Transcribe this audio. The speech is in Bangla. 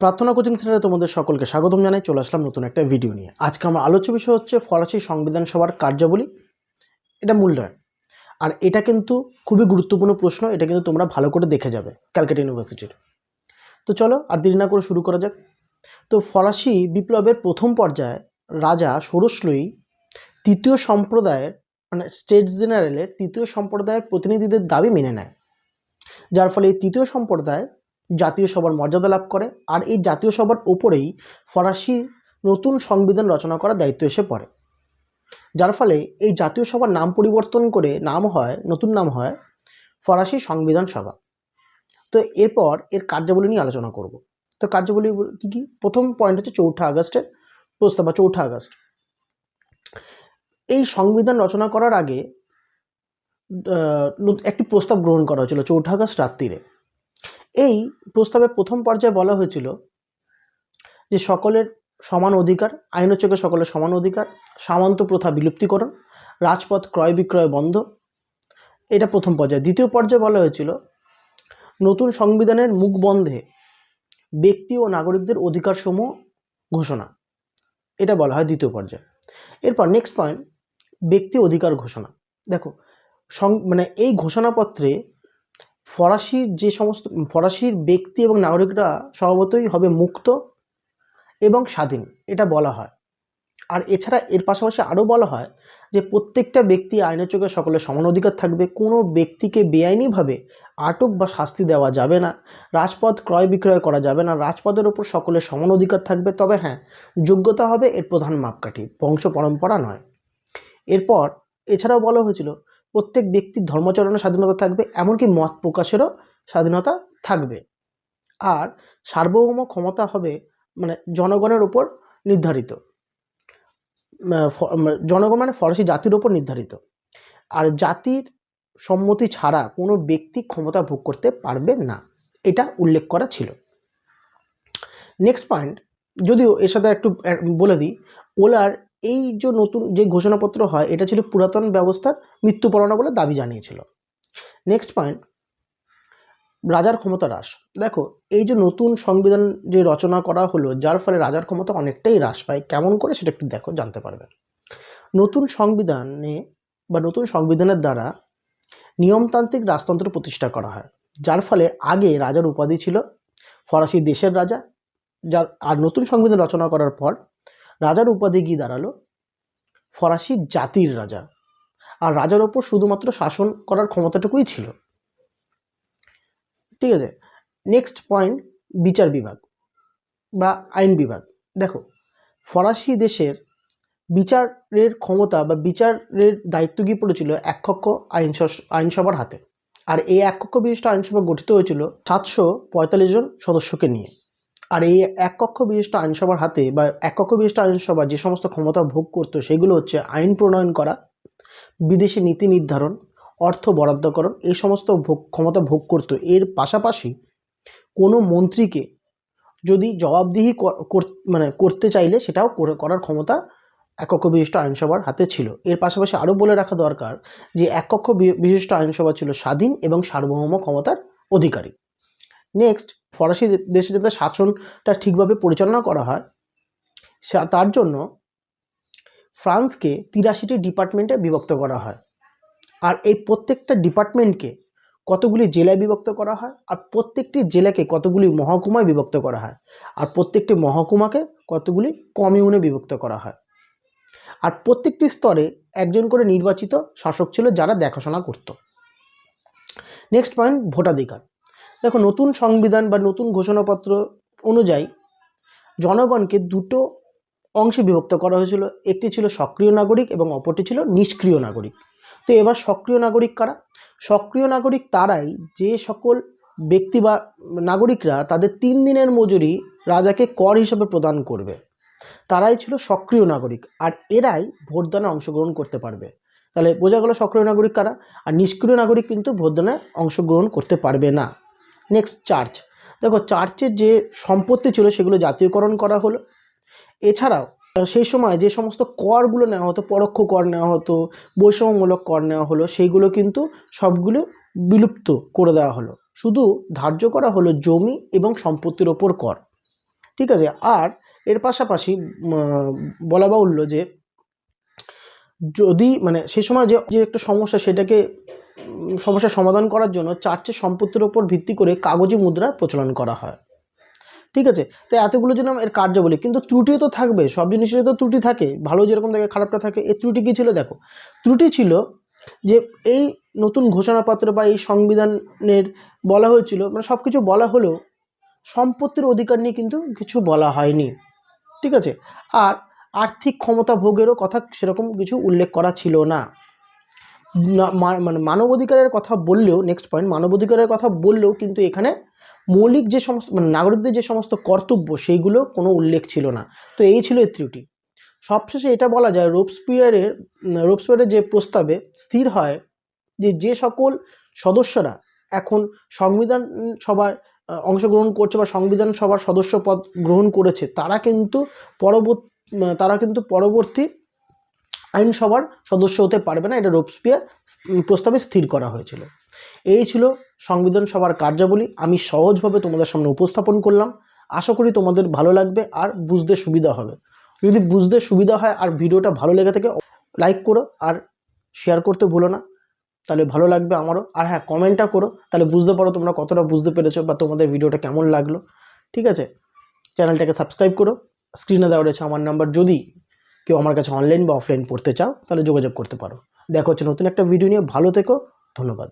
প্রার্থনা কোচিং সেন্টারে তোমাদের সকলকে স্বাগতম জানাই, চলে আসলাম নতুন একটা ভিডিও নিয়ে। আজকে আমার আলোচ্য বিষয় হচ্ছে ফরাসি সংবিধান সভার কার্যাবলী। এটা মূল্যায়ন। আর এটা কিন্তু খুবই গুরুত্বপূর্ণ প্রশ্ন, এটা কিন্তু তোমরা ভালো করে দেখে যাবে ক্যালকাটা ইউনিভার্সিটির। তো চলো আর দেরি না করে শুরু করা যাক। তো ফরাসি বিপ্লবের প্রথম পর্যায়ে রাজা ষোড়শলই তৃতীয় সম্প্রদায়ের মানে স্টেট জেনারেলের তৃতীয় সম্প্রদায়ের প্রতিনিধিদের দাবি মেনে নেয়। যার ফলে এই তৃতীয় সম্প্রদায় জাতীয় সভার মর্যাদা লাভ করে। আর এই জাতীয় সভার ওপরেই ফরাসি নতুন সংবিধান রচনা করার দায়িত্ব এসে পড়ে। যার ফলে এই জাতীয় সভার নাম পরিবর্তন করে নাম হয়, নতুন নাম হয় ফরাসি সংবিধান সভা। তো এরপর এর কার্যাবলী নিয়ে আলোচনা করব। তো কার্যাবলী কী কী? প্রথম পয়েন্ট হচ্ছে চৌঠা আগস্টের প্রস্তাব বা চৌঠা আগস্ট। এই সংবিধান রচনা করার আগে একটি প্রস্তাব গ্রহণ করা হয়েছিল চৌঠা আগস্ট রাত্রিরে। এই প্রস্তাবে প্রথম পর্যায়ে বলা হয়েছিল যে সকলের সমান অধিকার আইনের চোখে সকলের সমান অধিকার, সামন্ত প্রথা বিলুপ্তিকরণ, রাজপথ ক্রয় বিক্রয় বন্ধ। এটা প্রথম পর্যায়ে। দ্বিতীয় পর্যায়ে বলা হয়েছিল, নতুন সংবিধানের মুখ বন্ধে ব্যক্তি ও নাগরিকদের অধিকার অধিকারসমূহ ঘোষণা। এটা বলা হয় দ্বিতীয় পর্যায়ে। এরপর নেক্সট পয়েন্ট ব্যক্তি অধিকার ঘোষণা। দেখো, সং মানে এই ঘোষণাপত্রে ফরাসির যে সমস্ত, ফরাসির ব্যক্তি এবং নাগরিকরা স্বভাবতই হবে মুক্ত এবং স্বাধীন, এটা বলা হয়। আর এছাড়া এর পাশাপাশি আরও বলা হয় যে প্রত্যেকটা ব্যক্তি আইনের চোখে সকলের সমান অধিকার থাকবে, কোনো ব্যক্তিকে বেআইনিভাবে আটক বা শাস্তি দেওয়া যাবে না, রাজপথ ক্রয় বিক্রয় করা যাবে না, রাজপথের ওপর সকলের সমান অধিকার থাকবে। তবে হ্যাঁ যোগ্যতা হবে এর প্রধান মাপকাঠি, বংশ পরম্পরা নয়। এরপর এছাড়াও বলা হয়েছিল প্রত্যেক ব্যক্তির ধর্মাচরণের স্বাধীনতা থাকবে, এমনকি মত প্রকাশেরও স্বাধীনতা থাকবে। আর সার্বভৌম ক্ষমতা হবে মানে জনগণের ওপর নির্ধারিত। জনগণ মানে ফরাসি জাতির ওপর নির্ধারিত। আর জাতির সম্মতি ছাড়া কোনো ব্যক্তি ক্ষমতা ভোগ করতে পারবে না। এটা উল্লেখ করা ছিল। নেক্সট পয়েন্ট যদিও এর সাথে একটু বলে দিই, ওলার এই যে নতুন যে ঘোষণাপত্র হয়, এটা ছিল পুরাতন ব্যবস্থার মৃত্যুপরণা বলে দাবি জানিয়েছিল। নেক্সট পয়েন্ট রাজার ক্ষমতা হ্রাস। দেখো, এই যে নতুন সংবিধান যে রচনা করা হলো, যার ফলে রাজার ক্ষমতা অনেকটাই হ্রাস পায়। কেমন করে সেটা একটু দেখো, জানতে পারবে। নতুন সংবিধানে বা নতুন সংবিধানের দ্বারা নিয়মতান্ত্রিক রাজতন্ত্র প্রতিষ্ঠা করা হয়। যার ফলে আগে রাজার উপাধি ছিল ফরাসি দেশের রাজা, যার আর নতুন সংবিধান রচনা করার পর রাজার উপাধি গিয়ে দাঁড়াল। ফরাসি জাতির রাজা। আর রাজার ওপর শুধুমাত্র শাসন করার ক্ষমতাটুকুই ছিল। ঠিক আছে নেক্সট পয়েন্ট বিচার বিভাগ বা আইন বিভাগ। দেখো, ফরাসি দেশের বিচারের ক্ষমতা বা বিচারের দায়িত্ব গিয়ে পড়েছিল এককক্ষ আইন আইনসভার হাতে। আর এই এককক্ষ বিশিষ্ট আইনসভা গঠিত হয়েছিল সাতশো পঁয়তাল্লিশ জন সদস্যকে নিয়ে। আর এই এক কক্ষ বিশিষ্ট আইনসভার হাতে বা এক কক্ষ বিশিষ্ট আইনসভা যে সমস্ত ক্ষমতা ভোগ করতো, সেগুলো হচ্ছে আইন প্রণয়ন করা, বিদেশি নীতি নির্ধারণ, অর্থ বরাদ্দকরণ, এই সমস্ত ভোগ, ক্ষমতা ভোগ করতো। এর পাশাপাশি কোনো মন্ত্রীকে যদি জবাবদিহি মানে করতে চাইলে সেটাও করে- করার ক্ষমতা এক কক্ষ বিশিষ্ট আইনসভার হাতে ছিল। এর পাশাপাশি আরও বলে রাখা দরকার যে এক কক্ষ বিশিষ্ট আইনসভা ছিল স্বাধীন এবং সার্বভৌম ক্ষমতার অধিকারী। নেক্সট ফরাসি দেশে যাতে শাসনটা ঠিকভাবে পরিচালনা করা হয় তার জন্য ফ্রান্সকে তিরাশিটি ডিপার্টমেন্টে বিভক্ত করা হয়। আর এই প্রত্যেকটা ডিপার্টমেন্টকে কতগুলি জেলায় বিভক্ত করা হয়, আর প্রত্যেকটি জেলাকে কতগুলি মহকুমায় বিভক্ত করা হয়, আর প্রত্যেকটি মহকুমাকে কতগুলি কমিউনে বিভক্ত করা হয়। আর প্রত্যেকটি স্তরে একজন করে নির্বাচিত শাসক ছিল যারা দেখাশোনা করত। নেক্সট পয়েন্ট ভোটাধিকার। দেখো, নতুন সংবিধান বা নতুন ঘোষণাপত্র অনুযায়ী জনগণকে দুটো অংশে বিভক্ত করা হয়েছিল। একটি ছিল সক্রিয় নাগরিক এবং অপরটি ছিল নিষ্ক্রিয় নাগরিক। তো এবার সক্রিয় নাগরিক কারা? সক্রিয় নাগরিক তারাই যে সকল ব্যক্তি বা নাগরিকরা তাদের তিন দিনের মজুরি রাজাকে কর হিসেবে প্রদান করবে, তারাই ছিল সক্রিয় নাগরিক আর এরাই ভোটদানে অংশগ্রহণ করতে পারবে। তাহলে বোঝা গেল সক্রিয় নাগরিক কারা? আর নিষ্ক্রিয় নাগরিক কিন্তু ভোটদানে অংশগ্রহণ করতে পারবে না। নেক্সট চার্চ দেখো চার্চের যে সম্পত্তি ছিল সেগুলো জাতীয়করণ করা হলো। এছাড়াও সেই সময় যে সমস্ত করগুলো নেওয়া হতো, পরোক্ষ কর নেওয়া হতো, বৈষম্যমূলক কর নেওয়া হলো, সেইগুলো কিন্তু সবগুলো বিলুপ্ত করে দেওয়া হলো। শুধু ধার্য করা হলো জমি এবং সম্পত্তির ওপর কর। ঠিক আছে? আর এর পাশাপাশি বলা বাহুল্য যে, যদি মানে সে সময় যে যে একটা সমস্যা সেটাকে সমস্যার সমাধান করার জন্য চার্চের সম্পত্তির ওপর ভিত্তি করে কাগজি মুদ্রার প্রচলন করা হয়। ঠিক আছে? তো এতগুলো জন্য এর কার্যাবলী, কিন্তু ত্রুটিও তো থাকবে, সব জিনিসের তো ত্রুটি থাকে, ভালো যেরকম থাকে খারাপটা থাকে, এর ত্রুটি কী ছিল দেখো? ত্রুটি ছিল যে এই নতুন ঘোষণাপত্র বা এই সংবিধানের বলা হয়েছিল মানে সব কিছু বলা হলেও সম্পত্তির অধিকার নিয়ে কিন্তু কিছু বলা হয়নি। ঠিক আছে? আর আর্থিক ক্ষমতা ভোগেরও কথা সেরকম কিছু উল্লেখ করা ছিল না। মানে মানবাধিকারের কথা বললেও নেক্সট পয়েন্ট মানবাধিকারের কথা বললেও কিন্তু এখানে মৌলিক যে সমস্ত মানে নাগরিকদের যে সমস্ত কর্তব্য, সেইগুলো কোনো উল্লেখ ছিল না। তো এই ছিল এর ত্রুটি। সবশেষে এটা বলা যায়, রোপস্পিয়ারের রোপস্পিয়ারের যে প্রস্তাবে স্থির হয় যে যে সকল সদস্যরা এখন সংবিধান সভায় অংশগ্রহণ করছে বা সংবিধান সভার সদস্য পদ গ্রহণ করেছে, তারা কিন্তু পরবর্তী তারা কিন্তু পরবর্তী আইনসভার সদস্য হতে পারবে না, এটা রোপস্পিয়ার প্রস্তাবে স্থির করা হয়েছিল। এই ছিল সংবিধান সভার কার্যাবলী। আমি সহজভাবে তোমাদের সামনে উপস্থাপন করলাম। আশা করি তোমাদের ভালো লাগবে আর বুঝতে সুবিধা হবে। যদি বুঝতে সুবিধা হয় আর ভিডিওটা ভালো লেগে থাকে, লাইক করো আর শেয়ার করতে ভুলো না। তাহলে ভালো লাগবে আমারও। আর হ্যাঁ কমেন্টটা করো। তাহলে বুঝতে পারো তোমরা কতটা বুঝতে পেরেছ বা তোমাদের ভিডিওটা কেমন লাগল। ঠিক আছে? চ্যানেলটাকে সাবস্ক্রাইব করো। স্ক্রিনে দেওয়া রয়েছে আমার নাম্বার। যদি কেউ আমার কাছে অনলাইন বা অফলাইন পড়তে চাও, তাহলে যোগাযোগ করতে পারো। দেখা হচ্ছে নতুন একটা ভিডিও নিয়ে, ভালো থেকো, ধন্যবাদ।